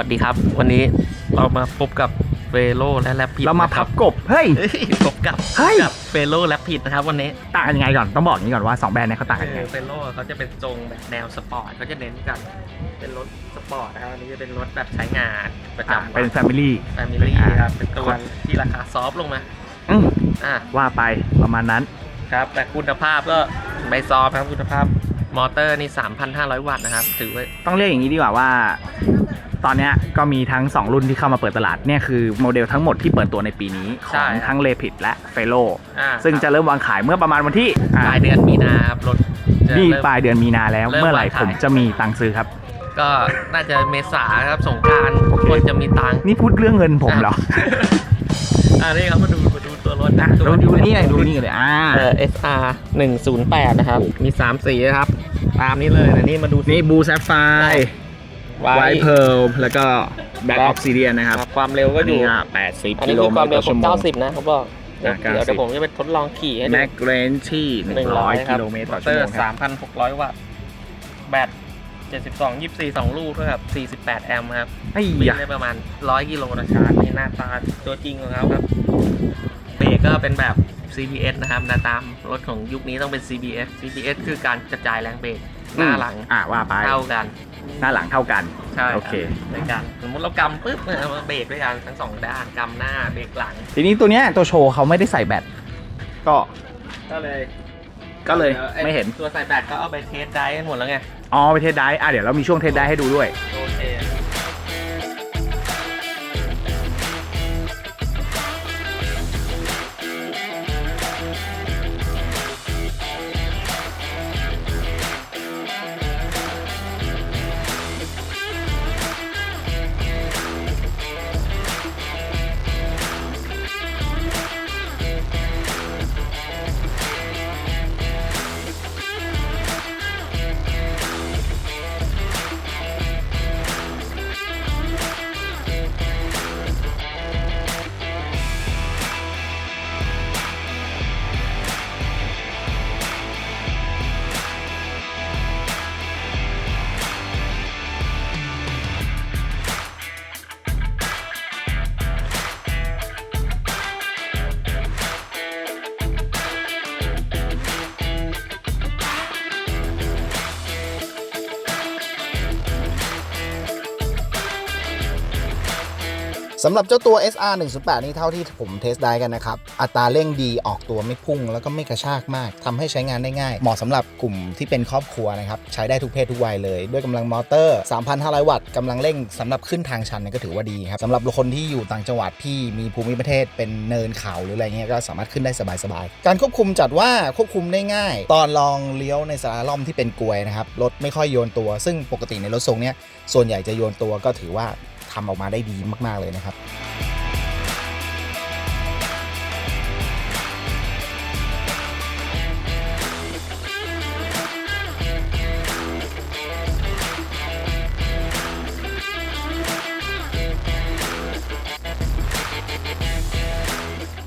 สวัสดีครับ วันนี้เรามาพบกับเฟโลและแรปปิดเรามาพับกบ เฮ้ย พบกับเฮ้ย กับเฟโลแรปปิดนะครับ วันนี้ต่างกันยังไงก่อน ต้องบอกอย่างนี้ก่อนว่า 2 แบรนด์เนี้เขาต่างกันยังไง เฟโลเขาจะเป็นทรงแบบแนวสปอร์ตเขาจะเน้นกัน เป็นรถสปอร์ตนะครับอันนี้จะเป็นรถแบบใช้งานประอ่าจำเป็นแฟมิลี่ แฟมิลี่ครับเป็นตัวที่ราคาซอฟต์ลงมาอืมอะว่าไปประมาณนั้น ครับ แต่คุณภาพก็ไม่ซอฟต์ครับคุณภาพมอเตอร์นี่ 3,500 วัตต์นะครับ ถือว่าต้องเรียกอย่างนี้ดีกว่าว่า ตอนเนี้ยก็มีทั้ง 2 รุ่นที่เข้ามาเปิดตลาดเนี่ยคือโมเดลทั้งหมดที่เปิดตัวในปีนี้ขใช่องทั้งเลพิดและเฟโลอ่าซึ่งจะเริ่มวางขายเมื่อประมาณวันที่อ่าปลายเดือนมีนาครับรถจะนี่เริ่มปลายเดือนมีนาแล้วเริ่มเมื่อไหร่วางขายผมจะมีตังค์ซื้อครับ ก็น่าจะเมษาครับสงกรารโอเคคนจะมีตังค์นี่พูดเรื่องเงินผมเหรออ่านี่ครับมาดูมาดูตัวรถอะตัวดูดูนี่เลยดูนี่เลยอ่าเอ่อ SR 108 นะครับ มี 3 สีนะครับ ตามนี้เลยนะนี่มาดูนี่บูแซฟไฟ ไว้ไวท์เพิร์ลแล้วก็แบ็คอ Black อกซิเดียนนะครับ ความเร็วก็อยู่อันนี้แปดสิบอันกินี้โลคือเมความตรเร็ต่วอขชั่อวงโมง 90 นะเขาบอกเดี๋ยวอะเดี๋ยว90เดี๋ยวผมจะไปทดลองขี่ให้ดูแม็กเรนที่ 100 กิโลเมตรต่อชั่วโมงมครับ3,600 วัตต์แบต72 24 2 ลูกเท่ากับ48 แอมป์ครับ ไอ้วิ่ยะงได้ประมาณ 100 กิโลนะชาร์จนี่หน้าตาตัวจริงของเขาครับ เบรกก็เป็นแบบ CBS นะครับหน้าตามรถของยุคนี้ต้องเป็น CBS CBS คือการกระจายแรงเบรกหน้าหลังอะว่าไป เท่ากัน หน้าหลังเท่ากัน ใช่โอเค ด้วยกันสมมติเรากำปุ๊บเนี่ยมาเบรกด้วยกันทั้งสองด้านกำหน้าเบรกหลังทีนี้ตัวเนี้ยตัวโชว์เขาไม่ได้ใส่แบตก็ก็เลยก็เลยดี๋วอ้ไม่เห็น ตัวใส่แบตก็เอาไปเทสได้กันหมดแล้วไง อ๋อไปเทสได้อะเดี๋ยวเรามีช่วงเทสได้ให้ดูด้วย สำหรับเจ้าตัว SR 108นี่เท่าที่ผมเทสได้กันนะครับ อัตราเร่งดีออกตัวไม่พุ่ง แล้วก็ไม่กระชากมากทำให้ใช้งานได้ง่าย เหมาะสำหรับกลุ่มที่เป็นครอบครัวนะครับ ใช้ได้ทุกเพศทุกวัยเลย ด้วยกำลังมอเตอร์ 3,500 วัตต์กำลังเร่งสำหรับขึ้นทางชันก็ถือว่าดีครับสำหรับคนที่อยู่ต่างจังหวัดที่มีภูมิประเทศเป็นเนินเขาหรืออะไรเงี้ยก็สามารถขึ้นได้สบายๆ การควบคุมจัดว่าควบคุมได้ง่าย ตอนลองเลี้ยวในสาราล่อมที่เป็นกลวยนะครับรถไม่ค่อยโยนตัว ซึ่งปกติในรถทรงเนี้ยส่วนใหญ่จะโยนตัวก็ถือว่า ทำออกมาได้ดีมาก ๆเลยนะครับ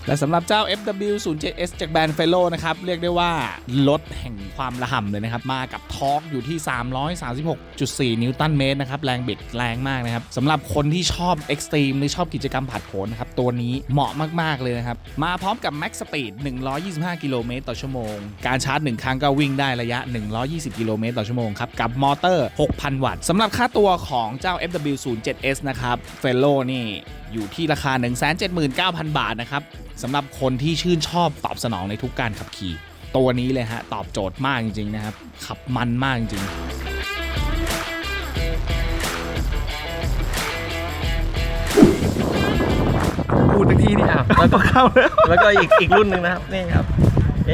และสำหรับเจ้า FW07S จากแบรนด์เฟโลนะครับ เรียกได้ว่ารถแห่งความระห่ำเลยนะครับ มากับทอร์กอยู่ที่ 336.4 นิวตันเมตรนะครับ แรงบิดแรงมากนะครับสำหรับคนที่ชอบเอ็กซ์ตรีมหรือชอบกิจกรรมผัดโผนนะครับ ตัวนี้เหมาะมากๆเลยนะครับ มาพร้อมกับ Max Speed 125 กิโลเมตรต่อชั่วโมง การชาร์จ 1 ครั้งก็วิ่งได้ระยะ 120 กิโลเมตรต่อชั่วโมงครับกับมอเตอร์ 6,000 วัตต์สำหรับค่าตัวของเจ้า FW07S นะครับเฟโลนี่อยู่ที่ราคา 179,000 บาทนะครับสำหรับคนที่ชื่นชอบตอบสนองในทุกการขับขี่ ตัวนี้เลยฮะ ตอบโจทย์มากจริงๆนะครับ ขับมันมากจริงพูดทักทีนี่อะแล้วก็เข้าแล้วแล้วก็อีกอีกรุ่นหนึ่งนะครับ นี่ครับ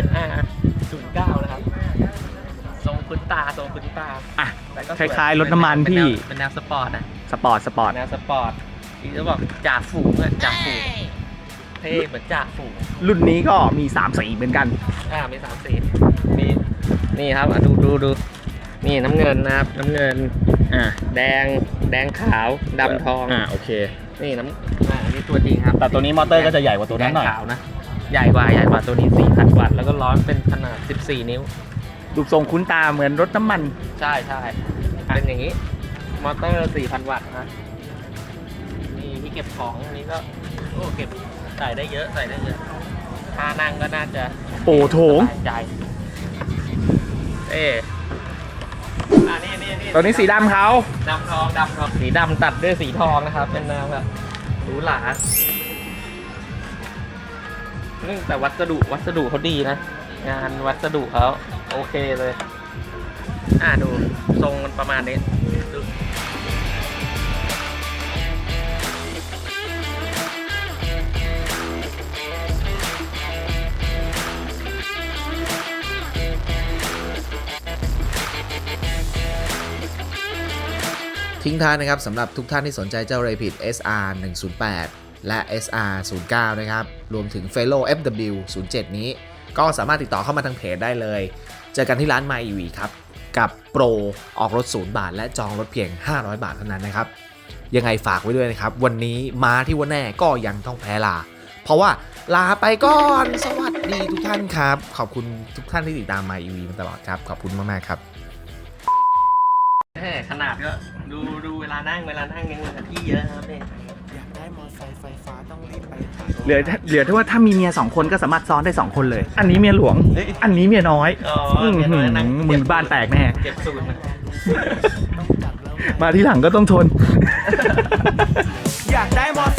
SR 09นะครับทรงคุณตาทรงคุณตาอะแต่ก็คสวยล้ายๆรถน้ำมันเป็พี่แวเป็นแนวสปอร์ตนะสปอร์ตสปอร์ต แนวสปอร์ตที่จะบอกจ่าฝูงอะจ่าฝูง เท่เหมือนจ่าฝูงรุ่นนี้ก็มี3สีเหมือนกัน อ่ามีสามสีมีนี่ครับอะดูดูดูนี่น้ำเงินนะครับน้ำเงิน อ่าแดงแดงขาวดำทองอ่าโอเค นี่น้ำอ่าอันนี้ตัวจริงครับแต่ตัวนี้มอเตอร์ก็จะใหญ่กว่าตัวนั้นหน่อย แดงขาวนะใหญ่กว่าใหญ่กว่าตัวนี้4,000วัตต์แล้วก็ร้อนเป็นขนาด 14 นิ้ว รูปทรงคุ้นตาเหมือนรถน้ำมัน ใช่ใช่เป็นอย่างนี้ มอเตอร์ 4,000 วัตต์นะที่เก็บของอันนี้ก็ โอ้ เก็บ ใส่ได้เยอะใส่ได้เยอะท่านั่งก็น่าจะโอ้โถง สบายใจเอ๊อ่านี่นี่นี่ตัวนี้สีดำเขาดำทองดำทองสีดำตัดด้วยสีทองนะครับ เป็นแนวแบบหรูหราอืมแต่วัสดุวัสดุเขาดีนะ งานวัสดุเขาโอเคเลย อ่าดูทรงมันประมาณนี้ ทิ้งท้ายนะครับสำหรับทุกท่านที่สนใจเจ้า Rapid SR 108 และ SR 09นะครับ รวมถึง Fellow FW 07 นี้ ก็สามารถติดต่อเข้ามาทางเพจได้เลย เจอกันที่ร้าน My EV ครับ กับโปรออกรถ 0 บาท และจองรถเพียง 500 บาทเท่านั้นนะครับ ยังไงฝากไว้ด้วยนะครับ วันนี้มาที่ว่าแน่ก็ยังต้องแพ้ลา เพราะว่าลาไปก่อน สวัสดีทุกท่านครับ ขอบคุณทุกท่านที่ติดตาม My EV มาตลอดครับ ขอบคุณมากๆครับ ขนาดก็ดูดูเวลานั่งเวลานั่งยังเหลือที่เยอะครับนี่อยากได้มอไซค์ไฟฟ้าต้องรีบไปหาเหลือเหลือที่ว่าถ้ามีเมียสองคนก็สามารถซ้อนได้สองคนเลย อันนี้เมียหลวง อันนี้เมียน้อยอ๋อเมียน้อยนั่งอื้อหือมึงบ้านแตกแน่เก็บสูตรนะต้องจัดแล้วไงมาที่หลังก็ต้องทน อยากได้มอไซค์ไฟฟ้าต้องรี